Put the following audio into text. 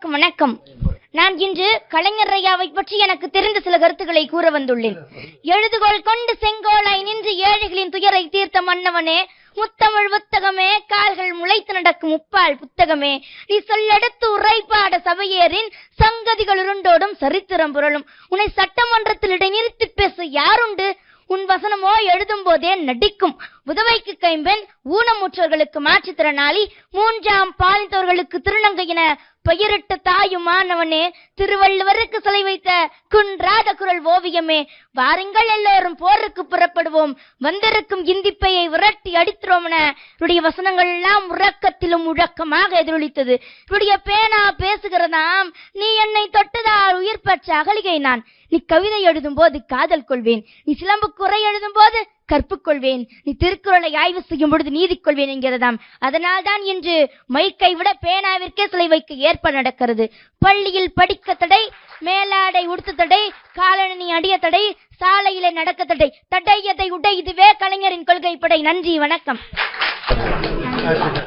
அனைவருக்கும் வணக்கம். நான் இன்று கலைஞர் ஐயாவை பற்றி எனக்கு தெரிந்த சில கருத்துக்களை கூற வந்துள்ளேன். எழுதுகோள் கொண்டு செங்கோலாய் நின்று ஏழைகளின் துயரை தீர்த்த மன்னவனே முத்தமிழ் புத்தகமே கால்கள் முளைத்து நடக்கும் உப்பால் புத்தகமே. நீ சொல்லெடுத்து உரைப்பாட சபையேறின் சங்கதிகள் உருண்டோடும் சரித்திரம் புரளும். உன்னை சட்டமன்றத்தில் இடைநிறுத்தி பேச யாருண்டு? உன் வசனமோ எழுதும் போதே நடிக்கும். உதவைக்கு கைம்பெண் ஊனமுற்றோர்களுக்கு மாற்றுத்திறனாளி மூன்றாம் பாலித்தவர்களுக்கு திருநங்கையின பெயரிட்ட தாயுமானவனே திருவள்ளுவருக்கு சிலை வைத்த குன்றாத குரல் ஓவியமே வாருங்கள் எல்லோரும் போருக்கு புறப்படுவோம் வந்திருக்கும் இந்திப்பையை விரட்டி அடித்திரோம் என வசனங்கள் எல்லாம் உறக்கத்திலும் முழக்கமாக எதிரொலித்தது. இவருடைய பேனா பேசுகிறதாம் நீ என்னை தொட்டதால் உயிர் பற்ற அகலிகை நான். நீ கவிதை எழுதும் போது காதல் கொள்வேன். நீ சிலம்பு குறை எழுதும் போது கற்புக்கொள்வேன். நீ திருக்குறளை ஆய்வு செய்யும் பொழுது நீதி கொள்வேன் என்கிறதாம். அதனால் தான் இன்று மைக்கை விட பேனாவிற்கே சிலை வைக்க ஏற்ப நடக்கிறது. பள்ளியில் படிக்க தடை மேலாடை உடுத்த தடை காலணி அடிய தடை சாலையில நடக்க தடை. தடை எதை உடை இதுவே கலைஞரின் கொள்கைப்படை. நன்றி வணக்கம்.